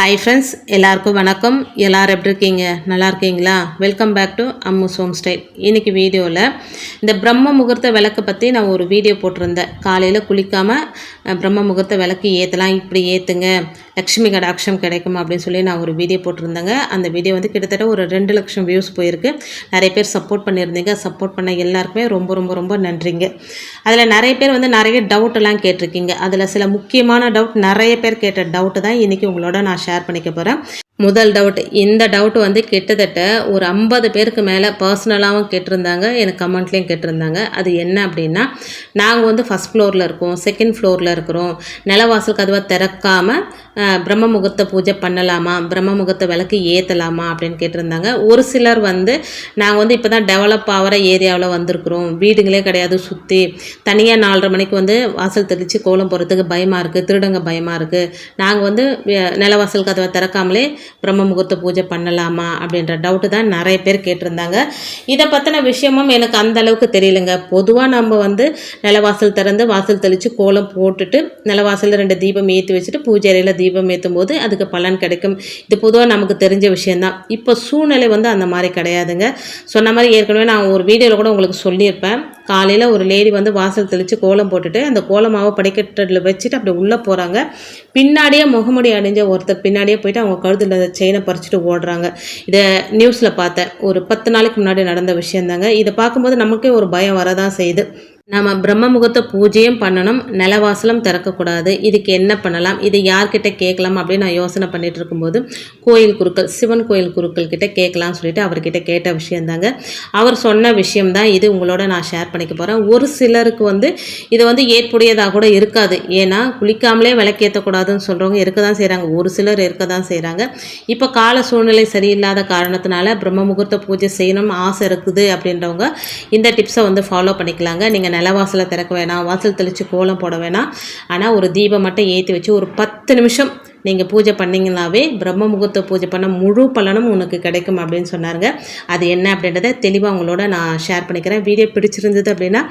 Hi friends எல்லாருக்கும் வணக்கம். எல்லோரும் எப்படி இருக்கீங்க? நல்லா இருக்கீங்களா? Welcome back to Ammu's home style இன்றைக்கி வீடியோவில் இந்த பிரம்ம முகூர்த்த விளக்கு பற்றி நான் ஒரு வீடியோ போட்டிருந்தேன். காலையில் குளிக்காமல் பிரம்ம முகூர்த்த விளக்கு ஏற்றலாம் இப்படி ஏற்றுங்க லக்ஷ்மி கடாட்சம் கிடைக்கும் அப்படின்னு சொல்லி நான் ஒரு வீடியோ போட்டிருந்தேங்க. அந்த வீடியோ வந்து கிட்டத்தட்ட ஒரு ரெண்டு லட்சம் வியூஸ் போயிருக்கு. நிறைய பேர் சப்போர்ட் பண்ணியிருந்தீங்க. சப்போர்ட் பண்ண எல்லாருக்குமே ரொம்ப ரொம்ப ரொம்ப நன்றிங்க. அதில் நிறைய பேர் வந்து நிறைய டவுட் எல்லாம் கேட்டிருக்கீங்க. அதில் சில முக்கியமான டவுட் நிறைய பேர் கேட்ட டவுட்டு தான் இன்றைக்கி உங்களோட நான் ஷேர் பண்ணிக்க போகிறேன் முதல் டவுட் இந்த டவுட் வந்து கிட்டத்தட்ட ஒரு ஐம்பது பேருக்கு மேலே பர்சனலாகவும் கேட்டிருந்தாங்க. எனக்கு கமெண்ட்லேயும் கேட்டிருந்தாங்க. அது என்ன அப்படின்னா நாங்கள் வந்து ஃபஸ்ட் ஃப்ளோரில் இருக்கோம் செகண்ட் ஃப்ளோரில் இருக்கிறோம். நிலவாசல் கதவை திறக்காமல் பிரம்ம முகூர்த்த பூஜை பண்ணலாமா பிரம்ம முகூர்த்த விளக்கு ஏற்றலாமா அப்படின்னு கேட்டிருந்தாங்க. ஒரு சிலர் வந்து நாங்கள் வந்து இப்போ தான் டெவலப் ஆகிற ஏரியாவில் வந்திருக்கிறோம். வீடுங்களே கிடையாது சுற்றி தனியாக நாலரை மணிக்கு வந்து வாசல் தெளித்து கோலம் போகிறதுக்கு பயமாக இருக்குது திருடங்க பயமாக இருக்குது நாங்கள் வந்து நிலவாசல் கதவை திறக்காமலே பிரம்ம முகூர்த்த பூஜை பண்ணலாமா அப்படின்ற டவுட்டு தான் நிறைய பேர் கேட்டிருந்தாங்க. இதை பற்றின விஷயமும் எனக்கு அந்த அளவுக்கு தெரியலங்க. பொதுவாக நம்ம வந்து நிலவாசல் திறந்து வாசல் தெளித்து கோலம் போட்டுட்டு நிலவாசலில் ரெண்டு தீபம் ஏற்றி வச்சுட்டு பூஜை அறையில் தீபம் ஏற்றும் போது அதுக்கு பலன் கிடைக்கும். இது பொதுவாக நமக்கு தெரிஞ்ச விஷயந்தான் இப்போ சூழ்நிலை வந்து அந்த மாதிரி கிடையாதுங்க. சொன்ன மாதிரி ஏற்கனவே நான் ஒரு வீடியோவில் கூட உங்களுக்கு சொல்லியிருப்பேன். காலையில் ஒரு லேடி வந்து வாசல் தெளித்து கோலம் போட்டுட்டு அந்த கோலமாவை படிக்கட்டில் வச்சுட்டு அப்படி உள்ளே போகிறாங்க பின்னாடியே முகமுடி அணிஞ்ச ஒருத்தர் பின்னாடியே போயிட்டு அவங்க கழுத்தில் செயினை பறிச்சுட்டு ஓடுறாங்க. இதை நியூஸில் பார்த்தேன். ஒரு பத்து நாளைக்கு முன்னாடி நடந்த விஷயந்தாங்க. இதை பார்க்கும்போது நமக்கே ஒரு பயம் வரதான் செய்யுது. நம்ம பிரம்ம முகூர்த்த பூஜையும் பண்ணணும் நிலவாசலும் திறக்கக்கூடாது. இதுக்கு என்ன பண்ணலாம்? இது யார்கிட்ட கேட்கலாம் அப்படின்னு நான் யோசனை பண்ணிட்டு இருக்கும்போது கோயில் குருக்கள் சிவன் கோயில் குருக்கள் கிட்ட கேட்கலாம்னு சொல்லிட்டு அவர்கிட்ட கேட்ட விஷயந்தாங்க அவர் சொன்ன விஷயம் தான் இது. உங்களோட நான் ஷேர் பண்ணிக்க போகிறேன் ஒரு சிலருக்கு வந்து இது வந்து ஏற்புடையதாக கூட இருக்காது. ஏன்னா குளிக்காமலே விளக்கேற்றக்கூடாதுன்னு சொல்கிறவங்க இருக்க தான் செய்கிறாங்க ஒரு சிலர் இருக்க தான் செய்கிறாங்க இப்போ கால சூழ்நிலை சரியில்லாத காரணத்தினால பிரம்ம முகூர்த்த பூஜை செய்யணும்னு ஆசை இருக்குது அப்படின்றவங்க இந்த டிப்ஸை வந்து ஃபாலோ பண்ணிக்கலாங்க. நீங்கள் நிலவாசலை திறக்க வேணாம் வாசல் தெளித்து கோலம் போட வேணாம். ஆனால் ஒரு தீபம் மட்டும் ஏற்றி வச்சு ஒரு பத்து நிமிஷம் நீங்கள் பூஜை பண்ணிங்கனாவே பிரம்ம முகூர்த்த பூஜை பண்ண முழு பலனும் உனக்கு கிடைக்கும் அப்படின்னு சொன்னாருங்க. அது என்ன அப்படின்றத தெளிவாக உங்களோட நான் ஷேர் பண்ணிக்கிறேன். வீடியோ பிடிச்சிருந்தது அப்படின்னா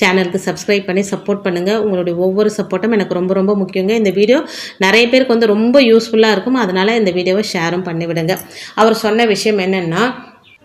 சேனலுக்கு சப்ஸ்கிரைப் பண்ணி சப்போர்ட் பண்ணுங்கள் உங்களுடைய ஒவ்வொரு சப்போர்ட்டும் எனக்கு ரொம்ப ரொம்ப முக்கியங்க. இந்த வீடியோ நிறைய பேருக்கு வந்து ரொம்ப யூஸ்ஃபுல்லாக இருக்கும். அதனால் இந்த வீடியோவை ஷேரும் பண்ணிவிடுங்க. அவர் சொன்ன விஷயம் என்னென்னா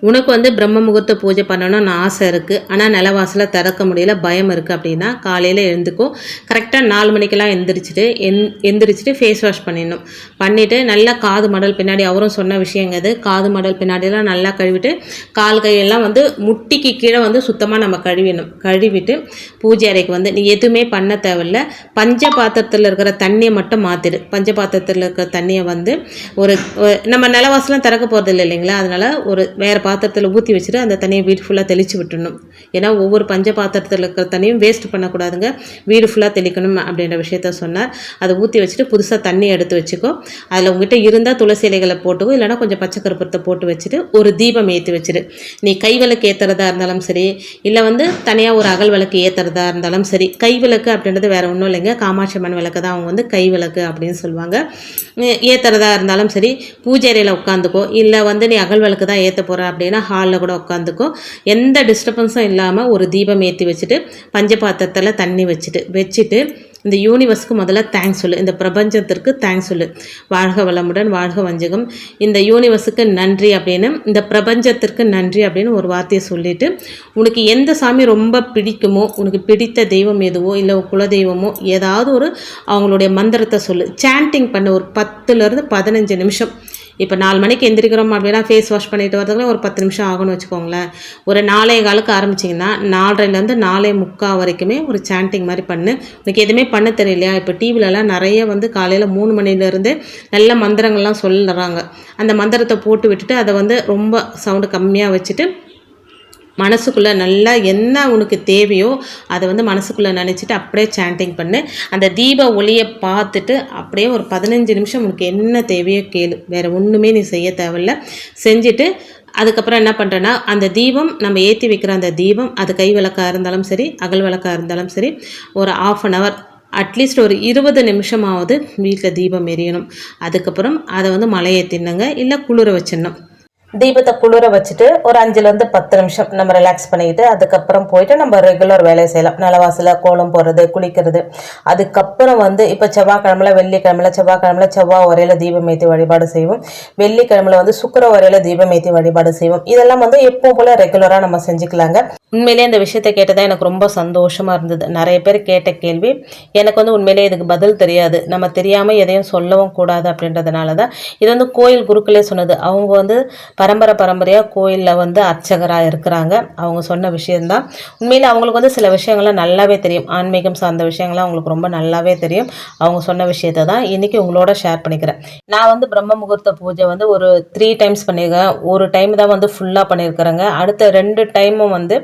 உனக்கு வந்து பிரம்ம முகூர்த்த பூஜை பண்ணணும்னு ஆசை இருக்குது ஆனால் நிலவாசலை திறக்க முடியல பயம் இருக்குது அப்படின்னா காலையில் எழுந்துக்கும் கரெக்டாக நாலு மணிக்கெல்லாம் எந்திரிச்சிட்டு எந் எந்திரிச்சிட்டு ஃபேஸ் வாஷ் பண்ணிடணும். பண்ணிவிட்டு நல்லா காது மடல் பின்னாடி அவரும் சொன்ன விஷயங்க அது காது மடல் பின்னாடியெல்லாம் நல்லா கழுவிட்டு கால் கையெல்லாம் வந்து முட்டிக்கு கீழே வந்து சுத்தமாக நம்ம கழுவிடணும். கழுவிட்டு பூஜை அறைக்கு வந்து நீ எதுவுமே பண்ண தேவையில்ல. பஞ்ச பாத்திரத்தில் இருக்கிற தண்ணியை மட்டும் மாற்றிடு பஞ்ச பாத்திரத்தில் இருக்கிற தண்ணியை வந்து ஒரு ஒரு- நம்ம நிலவாசலாம் திறக்க போகிறது இல்லை இல்லைங்களா? அதனால் ஒரு வேறு பாத்திரத்தில் ஊற்றி வச்சுட்டு அந்த தண்ணியை வீடு ஃபுல்லாக தெளித்து விட்டுடணும். ஏன்னா ஒவ்வொரு பஞ்ச பாத்திரத்தில் இருக்கிற தண்ணியும் வேஸ்ட் பண்ணக்கூடாதுங்க. வீடு ஃபுல்லாக தெளிக்கணும் அப்படின்ற விஷயத்த சொன்னார். அதை ஊற்றி வச்சுட்டு புதுசாக தண்ணி எடுத்து வச்சுக்கோ. அதில் உங்ககிட்ட இருந்தால் துளசி இலைகளை போட்டுக்கோ. இல்லைன்னா கொஞ்சம் பச்சை கருப்பத்தை போட்டு வச்சுட்டு ஒரு தீபம் ஏற்றி வச்சுடு. நீ கை விளக்கு ஏற்றுறதா இருந்தாலும் சரி இல்லை வந்து தனியாக ஒரு அகல் விளக்கு ஏற்றுறதா இருந்தாலும் சரி கை விளக்கு அப்படின்றது வேறு ஒன்றும் இல்லைங்க. காமாட்சி அம்மன் விளக்கு தான் அவங்க வந்து கை விளக்கு அப்படின்னு சொல்லுவாங்க. ஏற்றுறதா இருந்தாலும் சரி பூஜை அறையில் உட்காந்துக்கோ. இல்லை வந்து நீ அகல் விளக்கு தான் ஏற்ற போகிற அப்படின்னா ஹாலில் கூட உட்காந்துக்கோ எந்த டிஸ்டர்பன்ஸும் இல்லாமல் ஒரு தீபம் ஏற்றி வச்சுட்டு பஞ்ச பாத்திரத்தில் தண்ணி வச்சுட்டு வச்சுட்டு இந்த யூனிவர்ஸ்க்கு முதல்ல தேங்க்ஸ் சொல்லு. இந்த பிரபஞ்சத்திற்கு தேங்க்ஸ் சொல்லு. வாழ்க வளமுடன் வாழ்க வஞ்சகம். இந்த யூனிவர்ஸுக்கு நன்றி அப்படின்னு இந்த பிரபஞ்சத்திற்கு நன்றி அப்படின்னு ஒரு வார்த்தையை சொல்லிவிட்டு உனக்கு எந்த சாமி ரொம்ப பிடிக்குமோ உனக்கு பிடித்த தெய்வம் எதுவோ இல்லை குலதெய்வமோ ஏதாவது ஒரு அவங்களுடைய மந்திரத்தை சொல்லு. சாண்டிங் பண்ண ஒரு பத்துலேருந்து பதினஞ்சு நிமிஷம். இப்போ நாலு மணிக்கு எந்திரிக்கிறோம் அப்படின்னா ஃபேஸ் வாஷ் பண்ணிட்டு வரதுக்குள்ள ஒரு பத்து நிமிஷம் ஆகும்னு வச்சுக்கோங்களேன். ஒரு நாலே காலுக்கு ஆரம்பிச்சிங்கன்னா நாலரைலேருந்து நாலே முக்கால் வரைக்குமே ஒரு சாண்டிங் மாதிரி பண்ணு. உனக்கு எதுவுமே பண்ண தெரியலையா? இப்போ டிவிலலாம் நிறைய வந்து காலையில் மூணு மணிலேருந்து நல்ல மந்திரங்கள்லாம் சொல்லுறாங்க அந்த மந்திரத்தை போட்டு விட்டுட்டு அதை வந்து ரொம்ப சவுண்டு கம்மியாக வச்சுட்டு மனசுக்குள்ளே நல்லா என்ன உனக்கு தேவையோ அதை வந்து மனசுக்குள்ளே நினச்சிட்டு அப்படியே சாண்டிங் பண்ணு. அந்த தீப ஒளியை பார்த்துட்டு அப்படியே ஒரு பதினஞ்சு நிமிஷம் உனக்கு என்ன தேவையோ கேளு. வேறு ஒன்றுமே நீ செய்ய தேவையில்ல. செஞ்சுட்டு அதுக்கப்புறம் என்ன பண்ணுறேன்னா அந்த தீபம் நம்ம ஏற்றி வைக்கிற அந்த தீபம் அது கை விளக்காக இருந்தாலும் சரி அகல் விளக்காக இருந்தாலும் சரி ஒரு ஆஃப் அன் ஹவர் அட்லீஸ்ட் ஒரு இருபது நிமிஷமாவது வீட்டில் தீபம் எரியணும். அதுக்கப்புறம் அதை வந்து மலையை தின்னுங்க இல்லை குளிர வச்சிடணும். தீபத்தை குளிர வச்சுட்டு ஒரு அஞ்சுலேருந்து பத்து நிமிஷம் நம்ம ரிலாக்ஸ் பண்ணிக்கிட்டு அதுக்கப்புறம் போயிட்டு நம்ம ரெகுலர் வேலையை செய்யலாம். நிலவாசல கோலம் போடுறது குளிக்கிறது. அதுக்கப்புறம் வந்து இப்போ செவ்வாய்க்கிழமையில் வெள்ளிக்கிழமையில் செவ்வாய்க்கிழமையில் செவ்வாய் உரையில தீபம் ஏற்றி வழிபாடு செய்வோம். வெள்ளிக்கிழமையில் வந்து சுக்கர உரையில தீபம் ஏற்றி வழிபாடு செய்வோம். இதெல்லாம் வந்து எப்போ போல் ரெகுலராக நம்ம செஞ்சுக்கலாங்க. உண்மையிலேயே இந்த விஷயத்தை கேட்டதான் எனக்கு ரொம்ப சந்தோஷமாக இருந்தது. நிறைய பேர் கேட்ட கேள்வி எனக்கு வந்து உண்மையிலேயே இதுக்கு பதில் தெரியாது. நம்ம தெரியாமல் எதையும் சொல்லவும் கூடாது அப்படின்றதுனால தான் இது வந்து கோயில் குருக்களே சொன்னது. அவங்க வந்து பரம்பரை பரம்பரையாக கோயிலில் வந்து அர்ச்சகராக இருக்கிறாங்க. அவங்க சொன்ன விஷயந்தான் உண்மையில் அவங்களுக்கு வந்து சில விஷயங்கள்லாம் நல்லாவே தெரியும். ஆன்மீகம் சார்ந்த விஷயங்கள்லாம் அவங்களுக்கு ரொம்ப நல்லாவே தெரியும். அவங்க சொன்ன விஷயத்தை தான் இன்றைக்கி உங்களோட ஷேர் பண்ணிக்கிறேன். நான் வந்து பிரம்ம முகூர்த்த பூஜை வந்து ஒரு த்ரீ டைம்ஸ் பண்ணியிருக்கேன். ஒரு டைம் தான் வந்து ஃபுல்லாக பண்ணியிருக்கிறேங்க. அடுத்த ரெண்டு டைமும் வந்து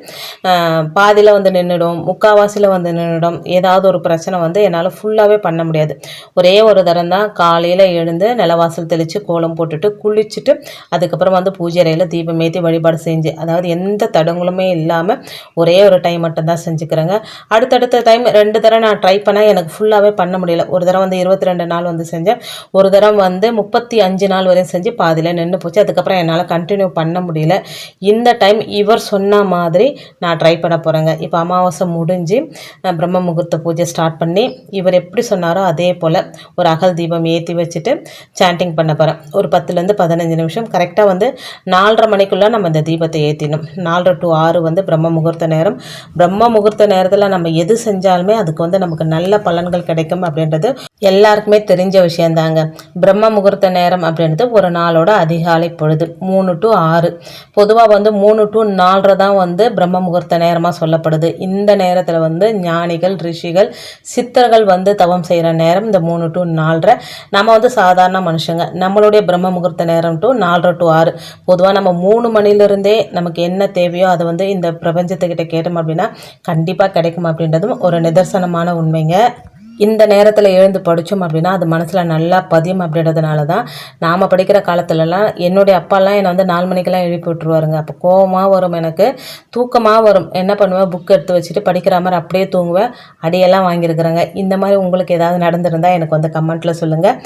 பாதியில் வந்து நின்றுடும் முக்காவாசியில் வந்து நின்றுடும் ஏதாவது ஒரு பிரச்சனை வந்து என்னால் ஃபுல்லாகவே பண்ண முடியாது. ஒரே ஒரு தரம் தான் காலையில் எழுந்து நிலவாசல் தெளித்து கோலம் போட்டுட்டு குளிச்சுட்டு அதுக்கப்புறம் வந்து பூஜை அறையில் தீபம் ஏற்றி வழிபாடு செஞ்சு அதாவது எந்த தடங்களுமே இல்லாமல் ஒரே ஒரு டைம் மட்டும்தான் செஞ்சுக்கிறேங்க. அடுத்தடுத்த டைம் ரெண்டு தடவை நான் ட்ரை பண்ணால் எனக்கு ஃபுல்லாகவே பண்ண முடியல. ஒரு தடவை வந்து இருபத்தி ரெண்டு நாள் வந்து செஞ்சேன். ஒரு தடவை வந்து முப்பத்தி அஞ்சு நாள் வரையும் செஞ்சு பாதியில் நின்று போச்சு. அதுக்கப்புறம் என்னால் கண்டினியூ பண்ண முடியல. இந்த டைம் இவர் சொன்ன மாதிரி நான் ட்ரை பண்ண போகிறேங்க இப்போ அமாவாசை முடிஞ்சு பிரம்ம முகூர்த்த பூஜை ஸ்டார்ட் பண்ணி இவர் எப்படி சொன்னாரோ அதே போல் ஒரு அகல் தீபம் ஏற்றி வச்சுட்டு சாண்டிங் பண்ண போகிறேன் ஒரு பத்துலேருந்து பதினஞ்சு நிமிஷம். கரெக்டாக வந்து நாலரை மணிக்குள்ளே நம்ம இந்த தீபத்தை ஏற்றினோம் நாலரை டு ஆறு வந்து பிரம்ம முகூர்த்த நேரம். பிரம்ம முகூர்த்த நேரத்தில் நம்ம எது செஞ்சாலுமே அதுக்கு வந்து நமக்கு நல்ல பலன்கள் கிடைக்கும் அப்படின்றது எல்லாருக்குமே தெரிஞ்ச விஷயந்தாங்க. பிரம்ம முகூர்த்த நேரம் அப்படின்றது ஒரு நாளோட அதிகாலை பொழுது மூணு டு ஆறு. பொதுவாக வந்து மூணு டு நாலரை தான் வந்து பிரம்ம முகூர்த்த நேரமாக சொல்லப்படுது. இந்த நேரத்தில் வந்து ஞானிகள் ரிஷிகள் சித்தர்கள் வந்து தவம் செய்கிற நேரம் இந்த மூணு டு நாலரை. நம்ம வந்து சாதாரண மனுஷங்க. நம்மளுடைய பிரம்ம முகூர்த்த நேரம் டு நாலரை டு ஆறு. பொதுவாக நம்ம மூணு மணிலிருந்தே நமக்கு என்ன தேவையோ அதை வந்து இந்த பிரபஞ்சத்துக்கிட்ட கேட்டோம் அப்படின்னா கண்டிப்பாக கிடைக்கும் அப்படின்றதும் ஒரு நிதர்சனமான உண்மைங்க. இந்த நேரத்தில் எழுந்து படித்தோம் அப்படின்னா அது மனசில் நல்லா பதியும் அப்படின்றதுனால தான் நாம் படிக்கிற காலத்துலலாம் என்னுடைய அப்பாலாம் என்னை வந்து நாலு மணிக்கெல்லாம் எழுப்பி விட்டுருவாருங்க. அப்போ கோபமாக வரும் எனக்கு தூக்கமாக வரும். என்ன பண்ணுவேன்? புக் எடுத்து வச்சுட்டு படிக்கிற மாதிரி அப்படியே தூங்குவேன். அடியெல்லாம் வாங்கியிருக்கிறாங்க. இந்த மாதிரி உங்களுக்கு ஏதாவது நடந்திருந்தால் எனக்கு வந்து கமெண்ட்டில் சொல்லுங்கள்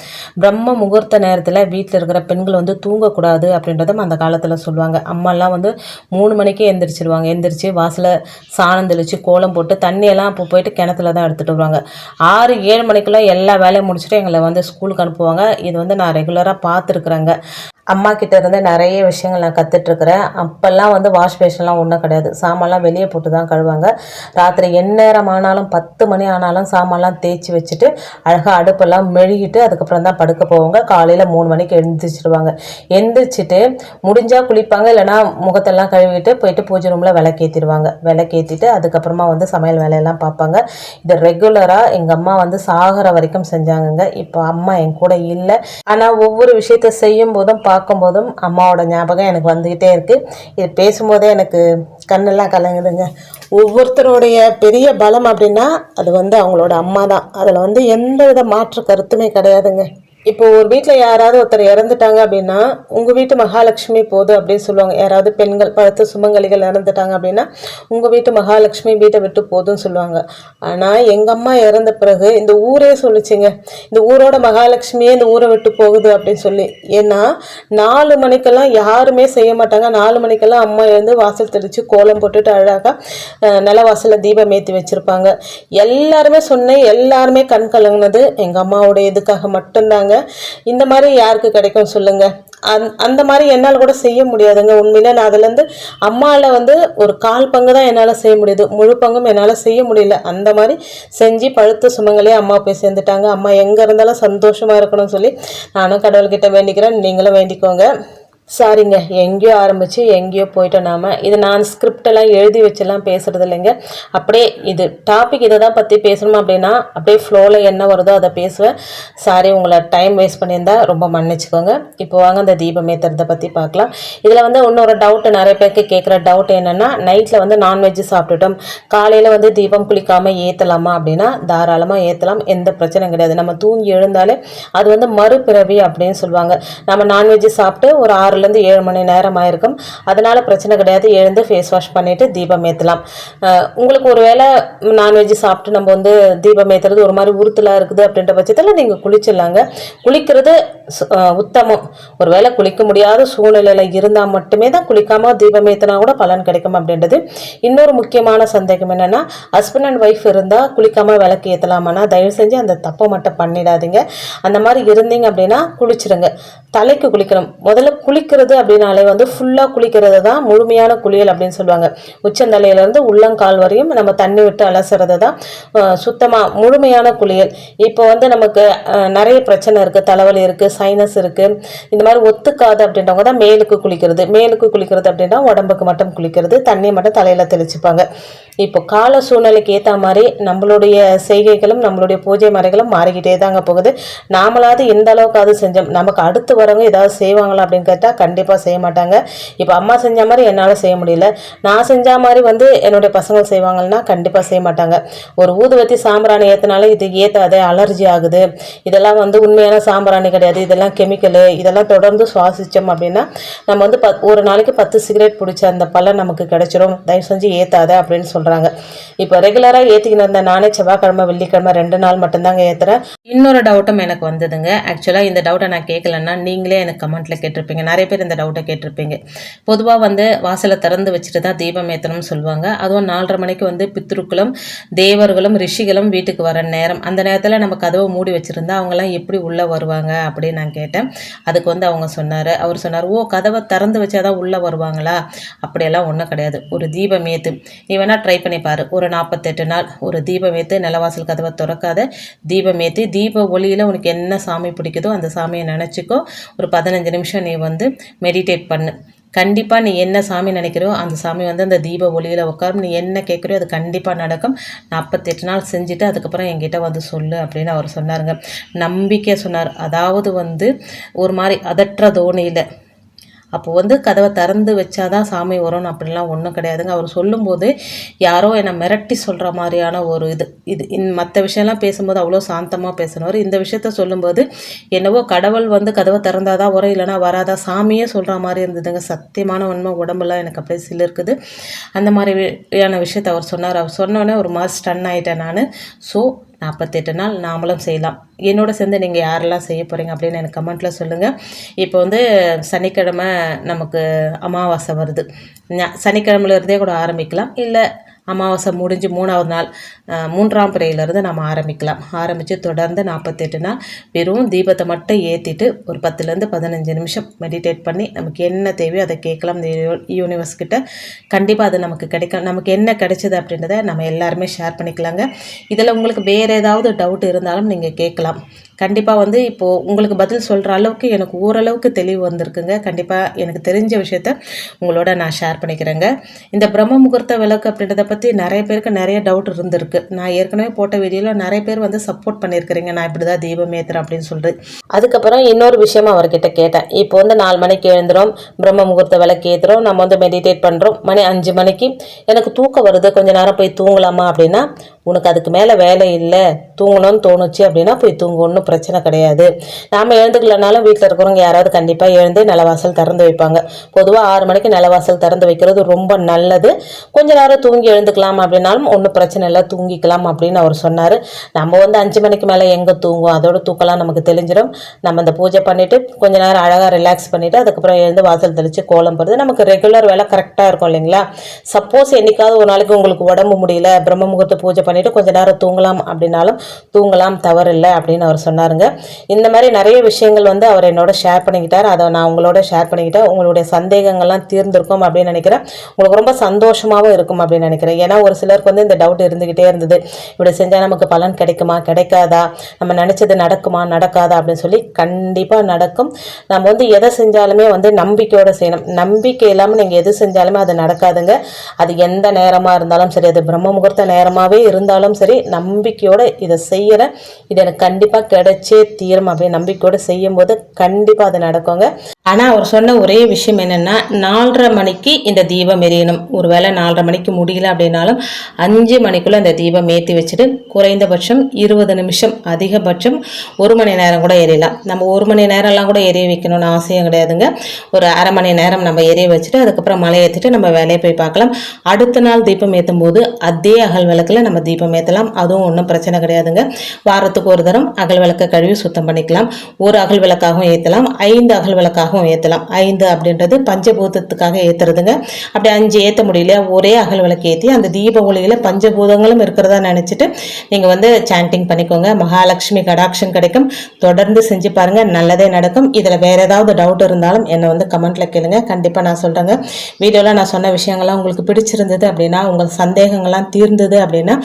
பிரம்ம முகூர்த்த நேரத்தில் வீட்டில் இருக்கிற பெண்கள் வந்து தூங்கக்கூடாது அப்படின்றதும் அந்த காலத்தில் சொல்லுவாங்க. அம்மாலாம் வந்து மூணு மணிக்கே எந்திரிச்சிருவாங்க. எந்திரிச்சு வாசலை சாணம் தெளித்து கோலம் போட்டு தண்ணியெல்லாம் அப்போ போயிட்டு கிணத்துல தான் எடுத்துகிட்டு வருவாங்க. ஆறு ஏழு மணிக்கெல்லாம் எல்லா வேலையும் முடிச்சுட்டு எங்களை வந்து ஸ்கூலுக்கு அனுப்புவாங்க. இது வந்து நான் ரெகுலராக பார்த்துருக்குறேங்க. அம்மா கிட்ட இருந்து நிறைய விஷயங்கள் நான் கற்றுட்ருக்குறேன் அப்போல்லாம் வந்து வாஷ் பேஷன்லாம் ஒன்றும் கிடையாது. சாமான்லாம் வெளியே போட்டு தான் கழுவாங்க. ராத்திரி எந்நேரம் ஆனாலும் பத்து மணி ஆனாலும் சாமான்லாம் தேய்ச்சி வச்சுட்டு அழகாக அடுப்பெல்லாம் மெழுகிட்டு அதுக்கப்புறம் தான் படுக்க போவாங்க. காலையில் மூணு மணிக்கு எழுந்திரிச்சிடுவாங்க எழுந்திரிச்சிட்டு முடிஞ்சால் குளிப்பாங்க. இல்லைனா முகத்தெல்லாம் கழுவிட்டு போயிட்டு பூஜை ரூமில் விளக்கேற்றிடுவாங்க விளக்கேற்றிட்டு அதுக்கப்புறமா வந்து சமையல் வேலையெல்லாம் பார்ப்பாங்க. இதை ரெகுலராக எங்கள் அம்மா வந்து சாகிற வரைக்கும் செஞ்சாங்கங்க. இப்போ அம்மா என் கூட இல்லை. ஆனால் ஒவ்வொரு விஷயத்தை செய்யும் போதும் பார்க்கும்போதும் அம்மாவோட ஞாபகம் எனக்கு வந்துக்கிட்டே இருக்குது இது பேசும்போதே எனக்கு கண்ணெல்லாம் கலங்குதுங்க. ஒவ்வொருத்தருடைய பெரிய பலம் அப்படின்னா அது வந்து அவங்களோட அம்மா தான் அதில் வந்து எந்த வித மாற்று கருத்துமே கிடையாதுங்க. இப்போ ஒரு வீட்டில் யாராவது ஒருத்தர் இறந்துட்டாங்க அப்படின்னா உங்கள் வீட்டு மகாலட்சுமி போதும் அப்படின்னு சொல்லுவாங்க. யாராவது பெண்கள் பழுத்து சுமங்கலிகள் இறந்துட்டாங்க அப்படின்னா உங்கள் வீட்டு மகாலட்சுமி வீட்டை விட்டு போதும்னு சொல்லுவாங்க. ஆனால் எங்கள் அம்மா இறந்த பிறகு இந்த ஊரே சொல்லிச்சுங்க. இந்த ஊரோட மகாலட்சுமியே இந்த ஊரை விட்டு போகுது அப்படின்னு சொல்லி. ஏன்னா நாலு மணிக்கெல்லாம் யாருமே செய்ய மாட்டாங்க. நாலு மணிக்கெல்லாம் அம்மா எழுந்து வாசல் தெளித்து கோலம் போட்டுட்டு அழகாக நில வாசலில் தீபம் ஏற்றி வச்சுருப்பாங்க. எல்லாருமே சொன்னேன் எல்லாருமே கண் கலங்கினது எங்கள் அம்மாவோட இதுக்காக மட்டும்தாங்க. இந்த மாதிரி யாருக்கு கிடைக்கும் சொல்லுங்கள் அந் அந்த மாதிரி என்னால் கூட செய்ய முடியாதுங்க. உண்மையில நான் அதுலேருந்து அம்மாவில் வந்து ஒரு கால் பங்கு தான் என்னால் செய்ய முடியுது. முழு பங்கும் என்னால் செய்ய முடியல. அந்த மாதிரி செஞ்சு பழுத்த சுமங்களே அம்மா போய் சேர்ந்துட்டாங்க. அம்மா எங்கே இருந்தாலும் சந்தோஷமாக இருக்கணும்னு சொல்லி நானும் கடவுள்கிட்ட வேண்டிக்கிறேன். நீங்களும் வேண்டிக்கோங்க. சாரிங்க எங்கேயோ ஆரம்பித்து எங்கேயோ போயிட்டோம் நாம். இது நான் ஸ்கிரிப்டெல்லாம் எழுதி வச்செல்லாம் பேசுகிறது இல்லைங்க. அப்படியே இது டாபிக் இதை தான் பற்றி பேசணுமா அப்படின்னா அப்படியே ஃப்ளோவில் என்ன வருதோ அதை பேசுவேன். சாரி உங்களை டைம் வேஸ்ட் பண்ணியிருந்தா ரொம்ப மன்னிச்சுக்கோங்க. இப்போ வாங்க அந்த தீபம் பற்றி பார்க்கலாம். இதில் வந்து இன்னொரு டவுட்டு நிறைய பேருக்கு கேட்குற டவுட் என்னென்னா நைட்டில் வந்து நான்வெஜ் சாப்பிட்டுட்டோம். காலையில் வந்து தீபம் குளிக்காமல் ஏற்றலாமா அப்படின்னா தாராளமாக ஏற்றலாம் எந்த பிரச்சனையும் கிடையாது. நம்ம தூங்கி எழுந்தாலே அது வந்து மறுபிறவி அப்படின்னு சொல்லுவாங்க. நம்ம நான்வெஜ் சாப்பிட்டு ஒரு ஆறு ஆறுலேருந்து ஏழு மணி நேரம் ஆயிருக்கும். அதனால் பிரச்சனை கிடையாது. எழுந்து ஃபேஸ் வாஷ் பண்ணிவிட்டு தீபம் ஏற்றலாம் உங்களுக்கு ஒரு வேளை நான்வெஜ் சாப்பிட்டு நம்ம வந்து தீபம் ஏற்றுறது ஒரு மாதிரி உறுத்தலாக இருக்குது அப்படின்ற பட்சத்தில் நீங்கள் குளிச்சிடலாங்க. குளிக்கிறது உத்தமம் ஒரு வேளை குளிக்க முடியாத சூழ்நிலையில் இருந்தால் மட்டுமே தான் குளிக்காமல் தீபம் ஏற்றினா கூட பலன் கிடைக்கும் அப்படின்றது. இன்னொரு முக்கியமான சந்தேகம் என்னென்னா ஹஸ்பண்ட் அண்ட் ஒய்ஃப் இருந்தால் குளிக்காமல் விளக்கு ஏற்றலாமான்னா தயவு செஞ்சு அந்த தப்பை மட்டும் பண்ணிடாதீங்க. அந்த மாதிரி இருந்தீங்க அப்படின்னா குளிச்சிடுங்க தலைக்கு குளிக்கணும். முதல்ல குளிக்கிறது அப்படின்னாலே வந்து ஃபுல்லாக குளிக்கிறது தான் முழுமையான குளியல் அப்படின்னு சொல்லுவாங்க. உச்சந்தலையிலேருந்து உள்ளங்கால் வரையும் நம்ம தண்ணி விட்டு அலசுறது தான் சுத்தமாக முழுமையான குளியல். இப்போ வந்து நமக்கு நிறைய பிரச்சனை இருக்குது தலைவலி இருக்குது சைனஸ் இருக்குது இந்த மாதிரி ஒத்துக்காது அப்படின்றவங்க தான் மேலுக்கு குளிக்கிறது. மேலுக்கு குளிக்கிறது அப்படின்னா உடம்புக்கு மட்டும் குளிக்கிறது. தண்ணியை மட்டும் தலையில் தெளிச்சுப்பாங்க. இப்போ கால சூழ்நிலைக்கு ஏற்ற மாதிரி நம்மளுடைய செய்கைகளும் நம்மளுடைய பூஜை முறைகளும் மாறிக்கிட்டே தாங்க போகுது. நாமளாவது எந்த அளவுக்காவது செஞ்சோம்? நமக்கு அடுத்து வரவங்க ஏதாவது செய்வாங்களா அப்படின்னு கேட்டால் கண்டிப்பாக செய்ய மாட்டாங்க. இப்போ அம்மா செஞ்ச மாதிரி என்னால் செய்ய முடியல. நான் செஞ்ச மாதிரி வந்து என்னுடைய பசங்க செய்வாங்கன்னா கண்டிப்பாக செய்ய மாட்டாங்க. ஒரு ஊதுவத்தி சாம்பிராணி ஏற்றினாலும் இது ஏற்றாது அலர்ஜி ஆகுது. இதெல்லாம் வந்து உண்மையான சாம்பிராணி கிடையாது. இதெல்லாம் கெமிக்கலு இதெல்லாம் தொடர்ந்து சுவாசித்தோம் அப்படின்னா நம்ம வந்து பத் ஒரு நாளைக்கு பத்து சிகரெட் பிடிச்ச அந்த பலன் நமக்கு கிடைச்சிரும். தயவு செஞ்சு ஏற்றாத அப்படின்னு சொல்கிறாங்க இப்போ ரெகுலராக ஏற்றிக்கிட்டு இருந்த நானே செவ்வாய்க்கிழமை வெள்ளிக்கிழமை ரெண்டு நாள் மட்டும்தாங்க ஏற்றுறேன் இன்னொரு டவுட்டும் எனக்கு வந்ததுங்க. ஆக்சுவலாக இந்த டவுட்டை நான் கேட்கலன்னா நீங்களே எனக்கு கமெண்ட்டில் கேட்டிருப்பீங்க. நிறைய பேர் இந்த டவுட்டை கேட்டிருப்பீங்க. பொதுவாக வந்து வாசலை திறந்து வச்சுட்டு தான் தீபம் ஏற்றணும்னு சொல்லுவாங்க. அதுவும் நாலரை மணிக்கு வந்து பித்ருக்களும் தேவர்களும் ரிஷிகளும் வீட்டுக்கு வர நேரம். அந்த நேரத்தில் நம்ம கதவை மூடி வச்சுருந்தா அவங்கெல்லாம் எப்படி உள்ளே வருவாங்க அப்படின்னு நான் கேட்டேன். அதுக்கு வந்து அவங்க சொன்னார் அவர் சொன்னார் ஓ கதவை திறந்து வச்சாதான் உள்ளே வருவாங்களா? அப்படியெல்லாம் ஒன்றும் கிடையாது. ஒரு தீபம் ஏற்று நீ வேணால் ட்ரை பண்ணி பாரு. ஒரு நாற்பத்தெட்டு நாள் ஒரு தீபம் ஏற்று நிலவாசல் கதவை திறக்காத தீபம் ஏற்றி தீப ஒளியில் உனக்கு என்ன சாமி பிடிக்குதோ அந்த சாமியை நினச்சிக்கோ. ஒரு பதினஞ்சு நிமிஷம் நீ வந்து மெடிடேட் பண்ணு. கண்டிப்பாக நீ என்ன சாமி நினைக்கிறியோ அந்த சாமி வந்து அந்த தீப ஒளியில் உட்காரும். நீ என்ன கேட்குறியோ அது கண்டிப்பாக நடக்கும். நாற்பத்தெட்டு நாள் செஞ்சுட்டு அதுக்கப்புறம் என்கிட்ட வந்து சொல்லு அப்படின்னு அவர் சொன்னாருங்க. நம்பிக்கை சொன்னார். அதாவது வந்து ஒரு மாதிரி அதற்ற தோணியில். அப்போ வந்து கதவை திறந்து வச்சாதான் சாமி வரும்னு அப்படிலாம் ஒன்றும் கிடையாதுங்க. அவர் சொல்லும்போது யாரோ என்னை மிரட்டி சொல்கிற மாதிரியான ஒரு இது. இது இன் மற்ற விஷயம்லாம் பேசும்போது அவ்வளோ சாந்தமாக பேசினவர். இந்த விஷயத்த சொல்லும்போது என்னவோ கடவுள் வந்து கதவை திறந்தாதான் வரும் இல்லைனா வராதா? சாமியே சொல்கிற மாதிரி இருந்ததுங்க. சத்தியமான உண்மை. உடம்புலாம் எனக்கு அப்படியே சிலிருக்குது. அந்த மாதிரியான விஷயத்த அவர் சொன்னார். அவர் சொன்னோடனே ஒரு மாதிரி ஸ்டன் ஆகிட்டேன் நான். ஸோ நாற்பத்தெட்டு நாள் நாமளும் செய்யலாம். என்னோட சேர்ந்து நீங்கள் யாரெல்லாம் செய்ய போகிறீங்க அப்படின்னு எனக்கு கமெண்ட்டில் சொல்லுங்கள் இப்போ வந்து சனிக்கிழமை நமக்கு அமாவாசை வருது. சனிக்கிழமையிலேருந்தே இருந்தே கூட ஆரம்பிக்கலாம். இல்லை அமாவாசை முடிஞ்சு மூணாவது நாள் மூன்றாம் பிறையிலேருந்து நம்ம ஆரம்பிக்கலாம். ஆரம்பித்து தொடர்ந்து நாற்பத்தெட்டு நாள் வெறும் தீபத்தை மட்டும் ஏற்றிட்டு ஒரு பத்துலேருந்து பதினஞ்சு நிமிஷம் மெடிடேட் பண்ணி நமக்கு என்ன தேவையோ அதை கேட்கலாம். இந்த யூனிவர்ஸ் கிட்ட கண்டிப்பாக அது நமக்கு கிடைக்கும். நமக்கு என்ன கிடைச்சது அப்படின்றத நம்ம எல்லாருமே ஷேர் பண்ணிக்கலாங்க. இதில் உங்களுக்கு வேறு ஏதாவது டவுட் இருந்தாலும் நீங்கள் கேட்கலாம். கண்டிப்பாக வந்து இப்போது உங்களுக்கு பதில் சொல்கிற அளவுக்கு எனக்கு ஓரளவுக்கு தெளிவு வந்திருக்குங்க. கண்டிப்பாக எனக்கு தெரிஞ்ச விஷயத்த உங்களோட நான் ஷேர் பண்ணிக்கிறேங்க. இந்த பிரம்ம முகூர்த்த விளக்கு அப்படின்றத பற்றி நிறைய பேருக்கு நிறைய டவுட் இருந்திருக்கு. நான் ஏற்கனவே போட்ட வீடியோவில் நிறைய பேர் வந்து சப்போர்ட் பண்ணியிருக்கிறீங்க. நான் இப்படி தான் தீபம் ஏற்றுறேன் அப்படின்னு சொல்லிட்டு. அதுக்கப்புறம் இன்னொரு விஷயம் அவர்கிட்ட கேட்டேன். இப்போ வந்து நாலு மணிக்கு எழுந்துரும் பிரம்ம முகூர்த்த விளக்கு ஏற்றுறோம் நம்ம வந்து மெடிடேட் பண்ணுறோம் மணி அஞ்சு மணிக்கு. எனக்கு தூக்கம் வருது. கொஞ்ச நேரம் போய் தூங்கலாமா அப்படின்னா உனக்கு அதுக்கு மேலே வேலை இல்லை. தூங்கணும்னு தோணுச்சு அப்படின்னா போய் தூங்கணும்னு பிரச்சனை கிடையாது. நாம் எழுந்துக்கலனாலும் வீட்டில் இருக்கிறவங்க யாராவது கண்டிப்பாக எழுந்து நிலவாசல் திறந்து வைப்பாங்க. பொதுவாக ஆறு மணிக்கு நிலவாசல் திறந்து வைக்கிறது ரொம்ப நல்லது. கொஞ்ச நேரம் தூங்கி எழுந்துக்கலாம் அப்படின்னாலும் ஒன்றும் பிரச்சனை இல்லை தூங்கிக்கலாம் அப்படின்னு அவர் சொன்னார். நம்ம வந்து அஞ்சு மணிக்கு மேலே எங்கே தூங்குவோம்? அதோட தூக்கலாம் நமக்கு தெரிஞ்சிடும் நம்ம இந்த பூஜை பண்ணிவிட்டு கொஞ்ச நேரம் அழகாக ரிலாக்ஸ் பண்ணிவிட்டு அதுக்கப்புறம் எழுந்து வாசல் தெளித்து கோலம் போடுறது நமக்கு ரெகுலர் வேலை கரெக்டாக இருக்கும் இல்லைங்களா? சப்போஸ் என்னைக்காவது ஒரு நாளைக்கு உங்களுக்கு உடம்பு முடியல பிரம்ம முகூர்த்த பூஜை பண்ணிவிட்டு கொஞ்ச நேரம் தூங்கலாம் அப்படின்னாலும் தூங்கலாம் தவறில்லை அப்படின்னு அவர் சொன்னார். சொன்னாருங்க. இந்த மாதிரி நிறைய விஷயங்கள் வந்து அவர் என்னோட ஷேர் பண்ணிக்கிட்டார். அதை நான் உங்களோட ஷேர் பண்ணிக்கிட்டேன். உங்களுடைய சந்தேகங்கள்லாம் தீர்ந்திருக்கும் அப்படின்னு நினைக்கிறேன். உங்களுக்கு ரொம்ப சந்தோஷமாகவும் இருக்கும் அப்படின்னு நினைக்கிறேன். ஏன்னா ஒரு சிலருக்கு வந்து இந்த டவுட் இருந்துக்கிட்டே இருந்தது. இப்படி செஞ்சால் நமக்கு பலன் கிடைக்குமா? கிடைக்காதா? நம்ம நினச்சது நடக்குமா? நடக்காதா? அப்படின்னு சொல்லி கண்டிப்பாக நடக்கும். நம்ம வந்து எதை செஞ்சாலுமே வந்து நம்பிக்கையோடு செய்யணும். நம்பிக்கை இல்லாமல் நீங்கள் எது செஞ்சாலுமே அது நடக்காதுங்க. அது எந்த நேரமாக இருந்தாலும் சரி அது பிரம்ம முகூர்த்த நேரமாகவே இருந்தாலும் சரி நம்பிக்கையோடு இதை செய்கிறேன் இது எனக்கு கண்டிப்பாக கிடைச்சே தீரும் அப்படின்னு செய்யும் செய்யும்போது கண்டிப்பாக அது நடக்குங்க. ஆனால் அவர் சொன்ன ஒரே விஷயம் என்னென்னா நாலரை மணிக்கு இந்த தீபம் எரியணும். ஒருவேளை நாலரை மணிக்கு முடியல அப்படின்னாலும் அஞ்சு மணிக்குள்ளே அந்த தீபம் ஏற்றி வச்சுட்டு குறைந்தபட்சம் இருபது நிமிஷம் அதிகபட்சம் ஒரு மணி நேரம் கூட எரியலாம். நம்ம ஒரு மணி நேரம்லாம் கூட எரிய வைக்கணும்னு அவசியம் கிடையாதுங்க. ஒரு அரை மணி நேரம் நம்ம எரிய வச்சுட்டு அதுக்கப்புறம் மலை ஏற்றிட்டு நம்ம வேலையை போய் பார்க்கலாம். அடுத்த நாள் தீபம் ஏற்றும் போது அதே அகல் விளக்கில் நம்ம தீபம் ஏற்றலாம் அதுவும் ஒன்றும் பிரச்சனை கிடையாதுங்க. வாரத்துக்கு ஒரு தரம் அகல் விளக்கு விளக்க கழுவி சுத்தம் பண்ணிக்கலாம். ஒரு அகல் விளக்காகவும் ஏற்றலாம் ஐந்து அகல் விளக்காகவும் ஏற்றலாம் ஐந்து அப்படின்றது பஞ்சபூதத்துக்காக ஏற்றுறதுங்க அப்படி அஞ்சு ஏற்ற முடியல ஒரே அகல் விளக்கு ஏற்றி அந்த தீப ஒளியில் பஞ்சபூதங்களும் இருக்கிறதா நினச்சிட்டு நீங்கள் வந்து சாண்டிங் பண்ணிக்கோங்க. மகாலட்சுமி கடாட்சம் கிடைக்கும். தொடர்ந்து செஞ்சு பாருங்கள் நல்லதே நடக்கும். இதில் வேறு ஏதாவது டவுட் இருந்தாலும் என்னை வந்து கமெண்ட்டில் கேளுங்க. கண்டிப்பாக நான் சொல்கிறேங்க வீடியோவில் நான் சொன்ன விஷயங்கள்லாம் உங்களுக்கு பிடிச்சிருந்தது அப்படின்னா உங்கள் சந்தேகங்கள்லாம் தீர்ந்தது அப்படின்னா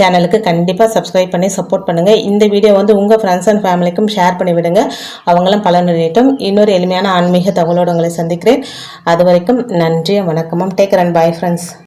சேனலுக்கு கண்டிப்பாக சப்ஸ்கிரைப் பண்ணி சப்போர்ட் பண்ணுங்கள் இந்த வீடியோ வந்து உங்கள் ஃப்ரெண்ட்ஸ் அண்ட் ஃபேமிலிக்கும் ஷேர் பண்ணி விடுங்க. அவங்களும் பலனடையட்டும் இன்னொரு எளிமையான ஆன்மீக தகவலோடு உங்களை சந்திக்கிறேன். அது வரைக்கும் நன்றி வணக்கமும். Take run bye friends